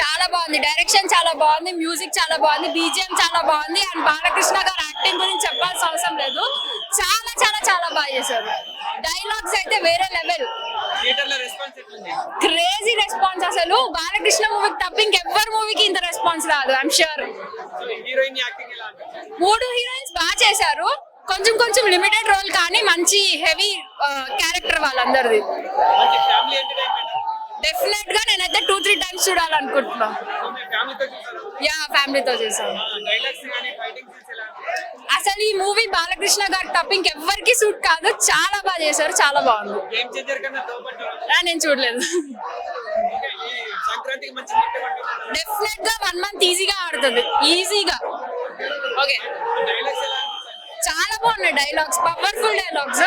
చాలా బాగుంది. డైరెక్షన్ చాలా బాగుంది. మ్యూజిక్ చాలా బాగుంది. బీజిఎం చాలా బాగుంది. అండ్ బాలకృష్ణ గారు యాక్టింగ్ గురించి చెప్పాల్సిన అవసరం లేదు. చాలా చాలా చాలా బాగా చేశారు. డైలాగ్స్ అయితే వేరే లెవెల్ క్రేజీ రెస్పాన్స్ అసలు. బాలకృష్ణ మూవీకి తప్ప ఇంకెవ్వరి మూవీకి ఇంత రెస్పాన్స్ రాదు ఐఎమ్ షూర్ మూడు హీరోయిన్స్ బాగా చేశారు. కొంచెం కొంచెం లిమిటెడ్ రోల్ కానీ మంచి హెవీ క్యారెక్టర్ వాళ్ళందరిది. ఫ్యామిలీ ఎంటర్టైన్మెంట్ డెఫినెట్గా నేనైతే టూ త్రీ టైమ్స్ చూడాలనుకుంటున్నా. యా ఫ్యామిలీతో అనిపించింది అసలు ఈ మూవీ బాలకృష్ణ గారు తప్ప ఇంకెవ్వరికి సూట్ కాదు. చాలా బాగా చేశారు చాలా బాగుంది. నేను చూడలేదు. డెఫినెట్గా వన్ మంత్ ఈజీగా ఆడుతుంది. ఈజీగా ఓకే చాలా బాగున్నాయి డైలాగ్స్ పవర్ఫుల్ డైలాగ్స్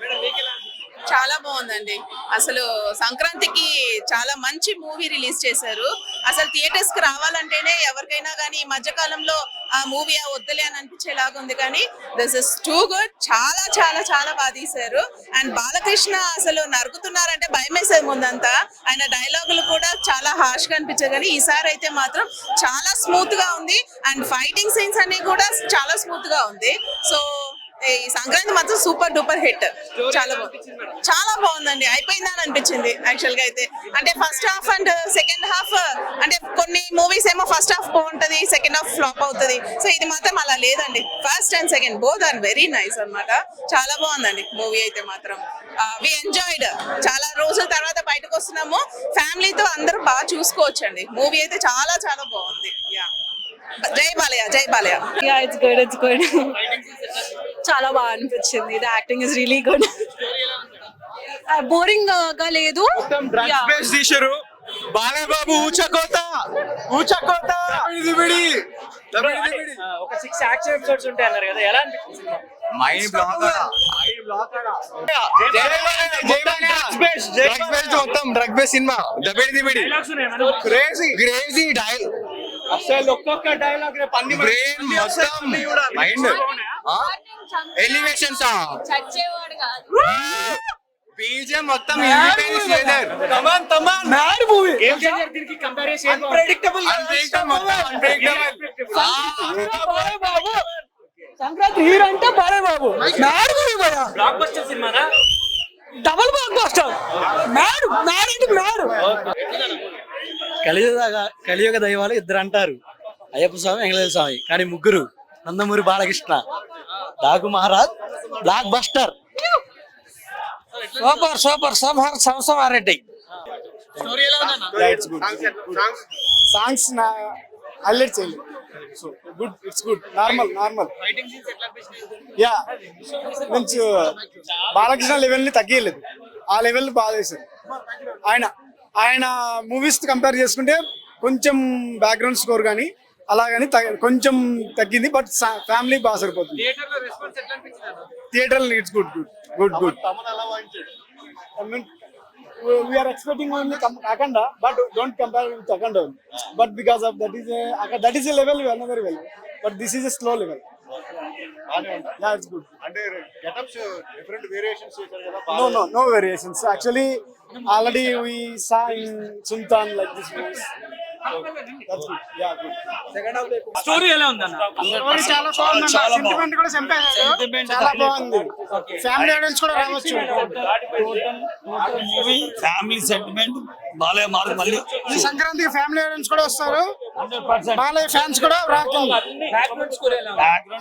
మేడం మీకు ఎలా అనిపించింది చాలా బాగుందండి. అసలు సంక్రాంతికి చాలా మంచి మూవీ రిలీజ్ చేశారు. అసలు థియేటర్స్కి రావాలంటేనే ఎవరికైనా కానీ ఈ మధ్య కాలంలో ఆ మూవీ ఆ వద్దులే అని అనిపించేలాగా ఉంది కానీ దిస్ ఇస్ టూ గుడ్. చాలా చాలా చాలా బాగా తీశారు. అండ్ బాలకృష్ణ అసలు నరుకుతున్నారంటే భయం వేసే ముందంతా. ఆయన డైలాగులు కూడా చాలా హార్ష్గా అనిపించాయి కానీ ఈసారి అయితే మాత్రం చాలా స్మూత్గా ఉంది. అండ్ ఫైటింగ్ సీన్స్ అన్ని కూడా చాలా స్మూత్గా ఉంది. సో ఈ సంక్రాంతి మాత్రం సూపర్ డూపర్ హిట్. చాలా బాగుంది చాలా బాగుందండి. అయిపోయిందా అని అనిపించింది యాక్చువల్గా అయితే. అంటే first half and second half అంటే కొన్ని మూవీస్ ఏమో ఫస్ట్ హాఫ్ బాగుంటది సెకండ్ హాఫ్ ఫ్లాప్ అవుతుంది. సో ఇది మాత్రం అలా లేదండి. First and second both are very nice అన్నమాట. చాలా బాగుందండి మూవీ అయితే మాత్రం. వి ఎంజాయిడ్ చాలా రోజుల తర్వాత బయటకు వస్తున్నాము. ఫ్యామిలీతో అందరూ బాగా చూసుకోవచ్చు అండి మూవీ అయితే చాలా చాలా బాగుంది. యా జై బాలయ్య జై Balayya. Yeah it's good it's good చాలా బాగా అనిపించింది. The acting is really good బోరింగ్గా లేదు. ఊచకోత ఊచకోత ఒక సిక్స్ యాక్షన్ ఎపిసోడ్స్ ఉంటాయి అన్నారు కదా ఎలా అనిపించింది మైండ్ బ్లాక్ మొత్తం డ్రగ్ బేస్ సినిమా దబిడి దిబిడి క్రేజీ క్రేజీ డైల్ అసలు ఒక్కొక్క డైలాగ్ పన్ని బ్రెయిన్ మొత్తం. మైండ్ ఎలివేషన్స్ చచ్చేవాడు కాదు. బీజం మొత్తం intense leather Thaman Thaman mad movie game changer దీనికి కంపేర్ చేసి అన్ప్రెడిక్టబుల్ అన్ప్రెడిక్టబుల్ బాబు సంక్రాంతి హీరో అంటే బాలయ్య బాబు. మ్యాడ్ మూవీ భయ బ్లాక్ బస్టర్ సినిమానా? Double blockbuster mad mad అంటే మ్యాడ్ కలియుగ కలియుగ దైవాలు ఇద్దరు అంటారు. అయ్యప్ప స్వామి వెంకటేశ్వర స్వామి కానీ ముగ్గురు Nandamuri Balakrishna. Daaku Maharaj blockbuster super super సంహార సంసమారెడ్డి స్టోరీ ఎలా ఉందన్న? సాంగ్స్ నా హైలైట్ చేయలేదు so good it's good normal normal yeah మంచి బాలకృష్ణ లెవెల్ని తగ్గియలేదు. ఆ లెవెల్ బాగా చేశారు ఆయన ఆయన మూవీస్ కంపేర్ చేసుకుంటే కొంచెం బ్యాక్గ్రౌండ్ స్కోర్ కానీ అలా కానీ కొంచెం తగ్గింది బట్ ఫ్యామిలీ బాగా సరిపోతుంది. Theatre it's good good good good. We are expecting only Akhanda but don't compare with Akhanda but because of that is that is a level another level but this is a slow level yeah it's good అంటే getups different variations కదా no no no variations. Actually already we story ఎలా ఉందన్న చాలా బాగుంది. Sentiment కూడా చంపేశాడు చాలా బాగుంది. ఫ్యామిలీ ఆడియన్స్ కూడా రావచ్చు ఫ్యామిలీ సెంటిమెంట్ బాలయ్య మార్క్ మళ్ళీ ఈ సంక్రాంతికి ఫ్యామిలీ ఆడియన్స్ కూడా వస్తారు బాలయ్య ఫ్యాన్స్ కూడా రాకుండా ఉంది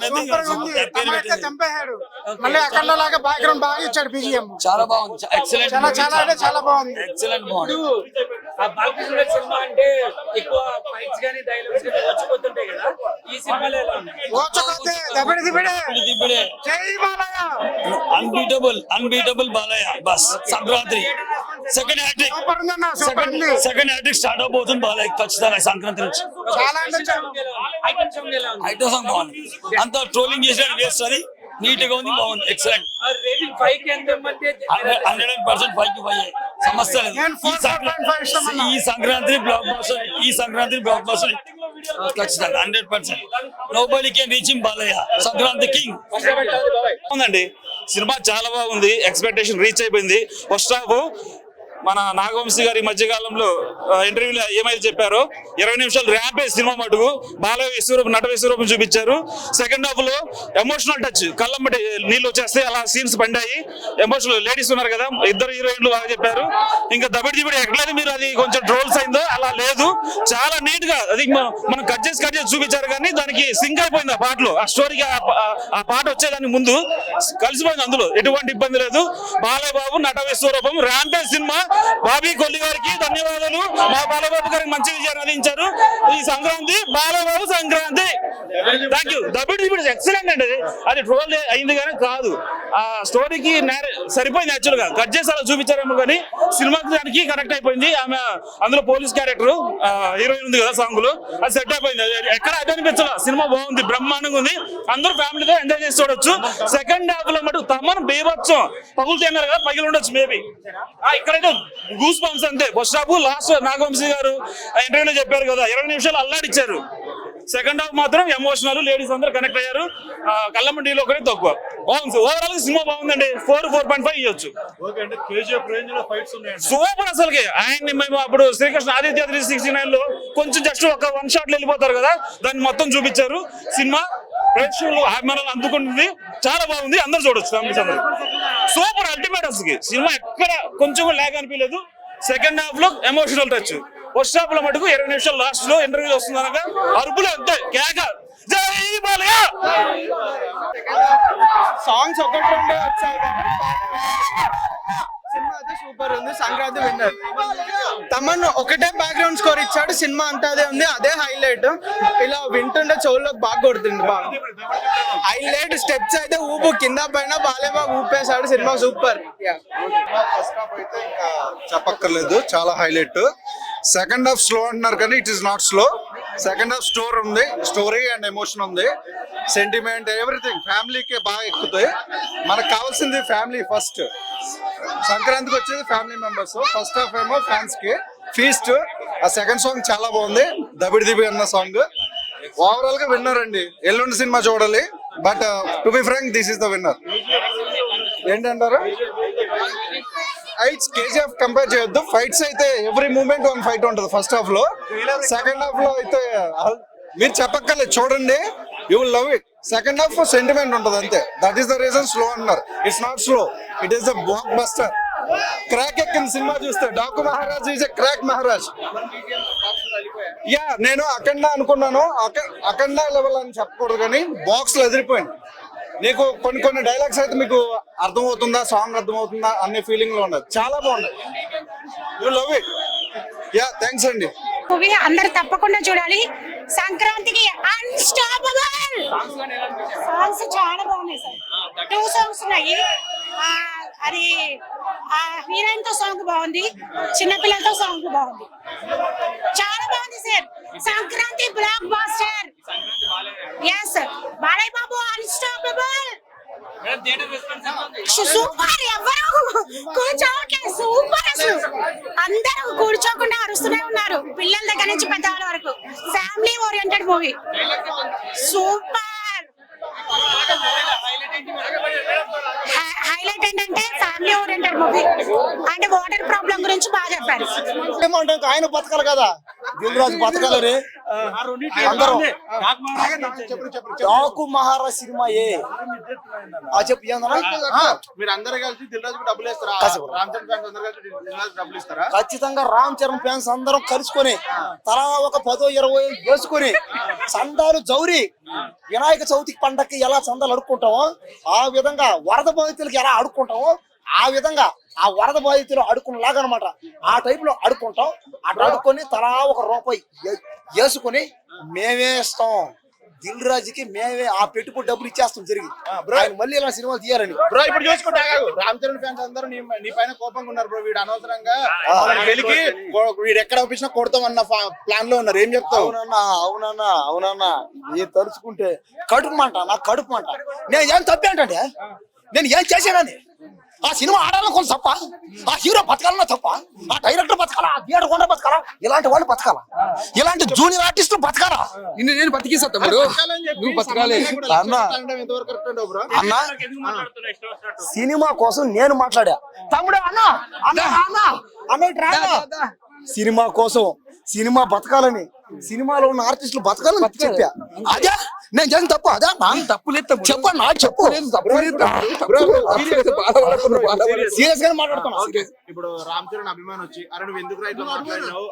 సూపర్ ఉంది చంపేశాడు మళ్ళీ అక్కడ లాగా బ్యాక్గ్రౌండ్ బాగా ఇచ్చాడు బీజిఎం చాలా బాగుంది ఎక్సలెంట్ చాలా చాలా అంటే చాలా బాగుంది ఎక్సలెంట్ బాగుంది సినిమా అంటే ఎక్కువ ఫైట్స్ గానీ డైలాగ్స్ గానీ వచ్చిపోతుంటాయి కదా. ఈ సినిమాలో ఎలా Balayya. Unbeatable unbeatable Balayya. Bus Sankranti. Second hat trick ఉంది. సెకండ్ హ్యాట్రిక్ స్టార్ట్ అవబోతుంది బాలయ్య ఖచ్చితంగా సంక్రాంతి నుంచి. ఐటమ్ సాంగ్ బాగుంది. అంత ట్రోలింగ్ చేసిన వేస్ట్ నీట్గా ఉంది బాగుంది. ఎక్సలెంట్ హండ్రెడ్ పర్సెంట్ ఫైవ్కి ఫైవ్ సమస్య లేదు. ఈ సంక్రాంతి అన్నా. ఈ సంక్రాంతి బ్లాక్ బస్టర్ ఈ సంక్రాంతి బ్లాక్ బస్టర్ ఖచ్చితంగా hundred percent. Nobody can reaching Balayya. Sankranti king ఉందండి సినిమా చాలా బాగుంది. ఎక్స్పెక్టేషన్ రీచ్ అయిపోయింది. ఫస్ట్ హాఫ్ మన నాగవంశీ గారి మధ్యకాలంలో ఇంటర్వ్యూలో ఏమైతే చెప్పారో ఇరవై నిమిషాలు ర్యాపే సినిమా మటుకు బాలయ్య విశ్వరూపం నట విశ్వరూపం చూపించారు. సెకండ్ హాఫ్లో ఎమోషనల్ టచ్ కళ్ళమ్మటి నీళ్ళు వచ్చేస్తే అలా సీన్స్ పండాయి. ఎమోషనల్ లేడీస్ ఉన్నారు కదా ఇద్దరు హీరోయిన్లు బాగా చెప్పారు. ఇంకా దబిడి దిబిడి ఎక్కడైతే మీరు అది కొంచెం ట్రోల్స్ అయిందో అలా లేదు. చాలా నీట్గా అది మనం కట్ చేసి కట్ చేసి చూపించారు కానీ దానికి సింక్ అయిపోయింది ఆ పాటలో. ఆ స్టోరీకి ఆ ఆ పాట వచ్చేదానికి ముందు కలిసిపోయింది అందులో ఎటువంటి ఇబ్బంది లేదు. బాలయ్య బాబు నట విశ్వరూపం ర్యాంపే సినిమా బాబీ కొల్లి గారికి ధన్యవాదాలు. మా బాలబాబు గారికి మంచి విజయాన్ని అందించారు. ఈ సంక్రాంతి బాలబాబు సంక్రాంతి. థ్యాంక్ యూ దబిడి ఎక్సలెంట్ అండి అది. ట్రోల్ అయింది కానీ కాదు. ఆ స్టోరీకి సరిపోయింది యాక్చువల్గా. కట్ చేసి అలా చూపించారేమో కానీ సినిమాకి దానికి కనెక్ట్ అయిపోయింది. ఆమె అందులో పోలీస్ క్యారెక్టర్ హీరోయిన్ ఉంది కదా సాంగ్లో. అది సెట్ అయిపోయింది. అది ఎక్కడ అది అనిపించాల? సినిమా బాగుంది బ్రహ్మాండంగా ఉంది. అందరూ ఫ్యామిలీతో ఎంజాయ్ చేసి చూడొచ్చు. సెకండ్ హాఫ్లో మటు తమను బీభత్సం. పగులు తిన్నారు కదా పగిలి ఉండొచ్చు మేబీ ఇక్కడైతే గూస్ బంప్స్ అంతే. ఫస్ట్ హాఫ్ లాస్ట్ నాగవంశీ గారు ఇంటర్వ్యూలో చెప్పారు కదా ఇరవై నిమిషాలు అల్లాడిచ్చారు. సెకండ్ హాఫ్ మాత్రం ఎమోషనల్ లేడీస్ అందరూ కనెక్ట్ అయ్యారు. కళ్ళమండిలో ఒకటే తక్కువ. బాగుంది. ఓవరాల్ సినిమా బాగుందండి. ఫోర్ ఫోర్ పాయింట్ ఫైవ్ ఇవ్వచ్చు సూపర్ అసలుకి. ఆయన్ని మేము అప్పుడు శ్రీకృష్ణ ఆదిత్య త్రీ సిక్స్టీ నైన్లో కొంచెం జస్ట్ ఒక వన్ షాట్ వెళ్ళిపోతారు కదా దాన్ని మొత్తం చూపించారు. సినిమా ప్రేక్షకులు అభిమానులు అందుకుంటుంది. చాలా బాగుంది. అందరు చూడొచ్చు ఫ్యామిలీస్ అందరూ సూపర్ అల్టిమేట్ అసలు సినిమా ఎక్కడ కొంచెం కూడా అనిపించలేదు. సెకండ్ హాఫ్లో ఎమోషనల్ టచ్ ఫస్ట్ హాఫ్లో మటుకు ఇరవై నిమిషాలు లాస్ట్లో ఇంటర్వ్యూ వస్తుంది అనగా అరుపులు అంతే. కేక సాంగ్స్ ఒకటి రెండు వచ్చాయి. సినిమా అయితే సూపర్ ఉంది సంక్రాంతి విన్నర్. తమన్ ఒకటే బ్యాక్గ్రౌండ్ స్కోర్ ఇచ్చాడు సినిమా అంతా అదే ఉంది అదే హైలైట్ ఇలా వింటుంటే చెవుల్లోకి బాగా కొడుతుంది బాగా. హైలైట్ స్టెప్స్ అయితే ఊపు కింద పైన బాలే బాగా ఊపేశాడు సినిమా సూపర్. ఫస్ట్ హాఫ్ అయితే ఇంకా చెప్పక్కర్లేదు చాలా హైలైట్ సెకండ్ హాఫ్ స్లో అంటున్నారు కానీ it is not slow second half story ఉంది స్టోరీ అండ్ ఎమోషన్ ఉంది. సెంటిమెంట్ ఎవ్రీథింగ్ ఫ్యామిలీకి బాగా ఎక్కుతాయి. మనకు కావాల్సింది ఫ్యామిలీ ఫస్ట్ సంక్రాంతికి వచ్చేది ఫ్యామిలీ మెంబర్స్ ఫస్ట్ హాఫ్ ఏమో ఫ్యాన్స్కి ఫీస్ట్ ఆ సెకండ్ సాంగ్ చాలా బాగుంది దబిడి దిబి అన్న సాంగ్ ఓవరాల్గా విన్నర్ అండి. ఎల్లుండి సినిమా చూడాలి. But to be frank this is the winner ఏంటంటారు? ఫైట్స్ కేజీఎఫ్ కంపేర్ చేయొద్దు. ఫైట్స్ అయితే ఎవ్రీ మూమెంట్ వన్ ఫైట్ ఉంటుంది ఫస్ట్ హాఫ్లో. సెకండ్ హాఫ్లో అయితే మీరు చెప్పక్కర్లేదు చూడండి. You will love it second half sentiment ఉంటుంది అంతే. That is the reason slow అన్నారు. It's not slow it is the blockbuster crack ఎక్కిన సినిమా చూస్తే Daaku Maharaj is a crack Maharaj yeah నేను అఖండ అనుకున్నాను. అఖండ లెవెల్ అని చెప్పకూడదు కానీ బాక్స్లో ఎదిరిపోయింది. నీకు కొన్ని కొన్ని డైలాగ్స్ అయితే మీకు అర్థమవుతుందా సాంగ్ అర్థమవుతుందా అనే ఫీలింగ్లో ఉండదు. చాలా బాగుంది. You love it yeah thanks అండి. మూవీ అందరు తప్పకుండా చూడాలి. సంక్రాంతికి అన్స్టాపబుల్ సాంగ్స్ చాలా బాగున్నాయి సార్. టూ సాంగ్స్ ఉన్నాయి. అది ఆ హీరోయిన్తో సాంగ్ బాగుంది చిన్నపిల్లలతో సాంగ్ బాగుంది. చాలా బాగుంది sir. Sankranti blockbuster. Yes Balayya బాబు అన్స్టాపబుల్ సూపర్ ఎవరు? కూర్చోకే సూపర్ అసలు. అందరూ కూర్చోకుండా అరుస్తూనే ఉన్నారు. పిల్లల దగ్గర నుంచి పెద్దవాళ్ళ వరకు. Family oriented movie super highlight ఏంటంటే ఫ్యామిలీ ఓరియంటెడ్ మూవీ అంటే వాటర్ ప్రాబ్లం గురించి బాగా చెప్పారు. ఆయన బతకాలి కదా. దిల్ రాజు బతకాలని అందరూ డాకు మహారాజ్ సినిమా ఏ? ఆ చెప్పు మీరు అందరూ కలిసి దిల్ రాజుకి డబ్బులు ఇస్తారా. రామ్ చరణ్ ఫ్యాన్స్ అందరూ కలిసి దిల్ రాజు డబ్బులు ఇస్తారా ఖచ్చితంగా రామ్ చరణ్ ఫ్యాన్స్ అందరం కలుసుకొని తలా ఒక పదో ఇరవై వేసుకొని చందాలు జౌరి వినాయక చవితికి పండక్కి ఎలా చందాలు అడుక్కుంటామో ఆ విధంగా వరద బాధితులకి ఎలా అడుక్కుంటామో ఆ విధంగా ఆ వరద బాధితులు అడుక్కునేలాగా అనమాట ఆ టైప్లో అడుక్కుంటాం. అట్లా అడుక్కొని తలా ఒక రూపాయి వేసుకొని మేమే ఇస్తాం. దిల్ రాజుకి మేమే ఆ పెట్టుబడి డబ్బులు ఇచ్చేస్తాం జరిగి. ఆయన మళ్ళీ ఇలా సినిమాలు తీయాలని. బ్రో ఇప్పుడు చూసుకుంటా రామ్ చరణ్ ఫ్యాన్స్ అందరూ నీ పైన కోపంగా ఉన్నారు బ్రో. వీడు అనవసరంగా కొ- వీడు ఎక్కడ ఒప్పించినా కొడతామన్న ప్లాన్లో ఉన్నారు. ఏం చెప్తావు? అవునన్నా అవునన్నా అవునన్నా. ఏ తలుచుకుంటే కడుపు మంట నాకు కడుపు మంట. నేను ఏం తప్పేంటంటే నేను ఏం చేశానని? ఆ సినిమా ఆడాలని కొంత తప్ప ఆ హీరో బతకాలన్నా తప్ప ఆ డైరెక్టర్ బతకాలా ఆ థియేటర్ కొండ బతకాలా ఇలాంటి వాళ్ళు బతకాలా? ఇలాంటి జూనియర్ ఆర్టిస్టులు బతకాలా? నిన్ను నేను తమ్ముడు. నువ్వు బతకాలి. అన్న ఎంతవరకు కరెక్ట్ అంటావు బ్రో అన్న సినిమా కోసం నేను మాట్లాడా? తమ్ముడు అన్న అన్న అన్న అన్నట్టు రా సినిమా కోసం సినిమా బతకాలని. సినిమాలో ఉన్న ఆర్టిస్టులు బతకాలని చెప్పా. అదే నేను చేసిన తప్పు అదే నా తప్పు లేదు చెప్పండి నా చెప్పు. సీరియస్ మాట్లాడుతున్నా ఇప్పుడు రామ్ చరణ్ అభిమాన్ వచ్చి అరే నువ్వు ఎందుకు రైట్ మాట్లాడినావు?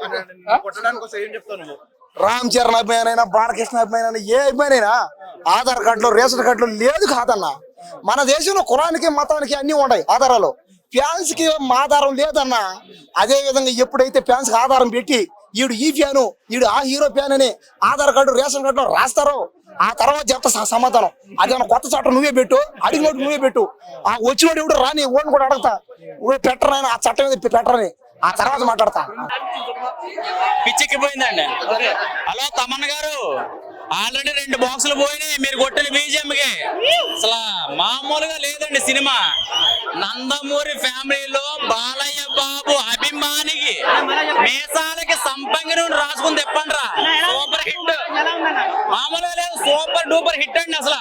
కొట్టడానికి ఏం చెప్తావు నువ్వు. రామ్ చరణ్ అభిమాన్ అయినా బాలకృష్ణ అభిమాన్ అయినా ఏ అభిమాన్ అయినా ఆధార్ కార్డులో రేషన్ కార్డులో లేదు కాదన్న. మన దేశంలో కులానికి మతానికి అన్ని ఉన్నాయి ఆధారాలు. ఫ్యాన్స్కి ఆధారం లేదన్న అదే విధంగా ఎప్పుడైతే ఫ్యాన్స్కి ఆధారం పెట్టి ఈడు ఈ ఫ్యాను ఈడు ఆ హీరో ఫ్యాన్ అని ఆధార్ కార్డు రేషన్ కార్డులో రాస్తారో ఆ తర్వాత చెప్తా సమాధానం. సమాధానం అదేమన్నా కొత్త చట్టం నువ్వే పెట్టు అడిగినోడు నువ్వే పెట్టు. ఆ వచ్చినోడు ఎవడు రాని ఓన్ కూడా అడగతా. నువ్వు పెట్టరని ఆ చట్టం మీద పెట్టరని. ఆ తర్వాత మాట్లాడతా. పిచ్చెక్కిపోయిందండి. హలో తమన్ గారు. ఆల్రెడీ రెండు బాక్సులు పోయినాయి మీరు కొట్టిన బీజిఎం కి అసలు మామూలుగా లేదండి సినిమా. నందమూరి ఫ్యామిలీలో బాలయ్య బాబు అభిమానికి మీసాలకి సంపంగి నుండి రాసుకుని తెప్పండ్రా. Super hit. మామూలుగా లేదు సూపర్ డూపర్ హిట్ అండి అసలు.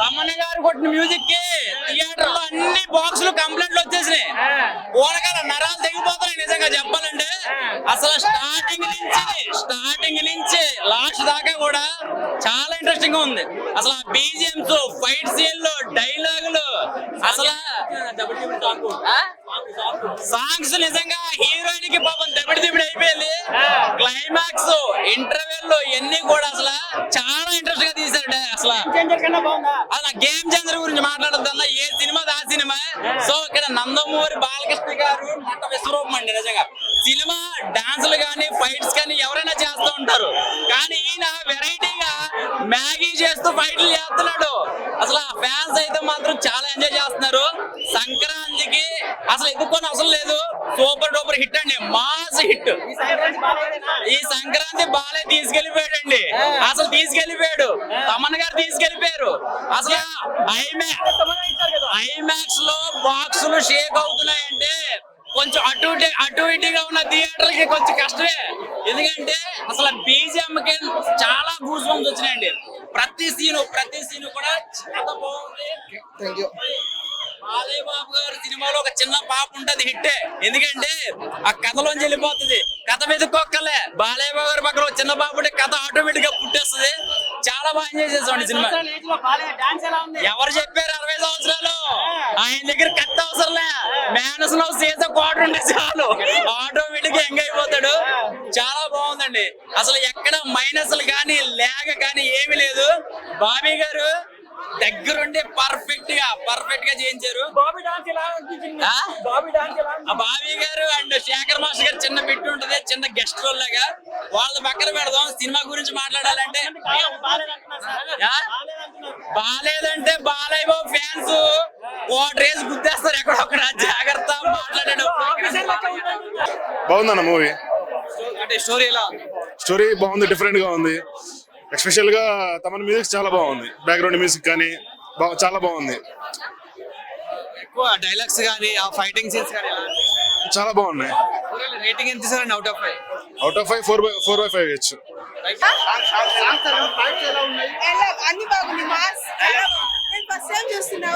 తమ్మన్న గారు కొట్టిన మ్యూజిక్కి థియేటర్లో అన్ని బాక్సులు కంప్లైంట్లు వచ్చేసినాయి. కూరగాయల నరాలు తెగిపోతున్నాయి నిజంగా చెప్పాలంటే. అసలు స్టార్టింగ్ నుంచి లాస్ట్ దాకా కూడా చాలా ఇంట్రెస్టింగ్గా ఉంది. అసలు బీజిఎంస్ ఫైట్ సీన్లు డైలాగులు అసలు ఆ? సాంగ్స్ నిజంగా హీరోయిన్కి పాపం దబిడి దిబిడి అయిపోయింది. క్లైమాక్స్ ఇంటర్వెల్ ఎన్ని కూడా అసలు చాలా ఇంట్రెస్ట్గా తీశారు అసలు. అలా గేమ్ చంద్ర గురించి మాట్లాడద్దన్న ఏ సినిమా ఆ సినిమా. సో ఇక్కడ నందమూరి బాలకృష్ణ గారు నట విశ్వరూపం అండి నిజంగా. సినిమా డాన్సులు కానీ ఫైట్స్ చేస్తూ ఫైట్లు చేస్తున్నాడు. అసలు ఆ ఫ్యాన్స్ అయితే మాత్రం చాలా ఎంజాయ్ చేస్తున్నారు. సంక్రాంతికి అసలు ఎదుర్కొని అవసరం లేదు. సూపర్ డూపర్ హిట్ అండి. Mass hit. ఈ సంక్రాంతి బాలే తీసుకెళ్ళిపోయాడండి అసలు తీసుకెళ్ళిపోయాడు తమన్ గారు తీసుకెళ్ళిపోయారు అసలు ఐమాక్స్ ఐమాక్స్లో బాక్సులు షేక్ అవుతున్నాయంటే కొంచెం అటు ఇటు అటు ఇటుగా ఉన్న థియేటర్కి కొంచెం కష్టమే. ఎందుకంటే అసలు బీజిఎం కి చాలా గూస్ బంప్స్ వచ్చినాయండి. ప్రతి సీను ప్రతి సీను కూడా చాలా బాగుంది. బాలయ్య బాబు గారు సినిమాలో ఒక చిన్న పాప ఉంటది హిట్టే. ఎందుకంటే ఆ కథలోంచి వెళ్ళిపోతుంది. కథ మీద కొక్కలే బాలయ్య బాబు గారి పక్కన ఒక చిన్న పాప ఉంటే కథ ఆటోమేటిక్గా పుట్టేస్తుంది. చాలా బాగా ఎంజాయ్ చేసామండి సినిమా. ఎవరు చెప్పారు అరవై సంవత్సరాలు? ఆయన దగ్గర కత్తి అవసరంలే. మేనస్లో సీత క్వార్టర్ ఉంటే చాలు. ఆటోమేటిక్గా ఎంగ్ అయిపోతాడు. చాలా బాగుందండి. అసలు ఎక్కడ మైనస్లు కానీ లేదు బాబీ గారు దగ్గరుండి పర్ఫెక్ట్గా పర్ఫెక్ట్గా చేయించారు. బాబీ డాన్స్ ఎలా అనిపించింది? ఆ? బాబీ డాన్స్ ఎలా ఆ బాబీ గారు అండ్ శేఖర్ మాస్టర్ గారు చిన్న బిట్ ఉంటది చిన్న గెస్ట్ రోల్ లాగా. వాళ్ళ పక్కన పెడదాం సినిమా గురించి మాట్లాడాలంటే. ఆ? బాలేదంటే బాలయ్య బాబు ఫ్యాన్స్ ఓటర్ వేసి గుద్దేస్తారు ఎక్కడొక్కడ జాగ్రత్త మాట్లాడాడు. బాగుందన్న మూవీ అంటే స్టోరీ ఎలా స్టోరీ బాగుంది డిఫరెంట్గా ఉంది. ఎస్పెషల్గా తమన్ మ్యూజిక్ చాలా బాగుంది బ్యాక్గ్రౌండ్ మ్యూజిక్ కానీ చాలా బాగుంది ఎక్కువ డైలాగ్స్ కానీ ఆ ఫైటింగ్ సీన్స్ కానీ చాలా బాగున్నాయి రేటింగ్ ఎంత ఇస్తారండి out of five out of five four by four by five ఇచ్చు అన్ని బాగుంది మాస్ నేను ఫస్ట్ టైం చూస్తున్నా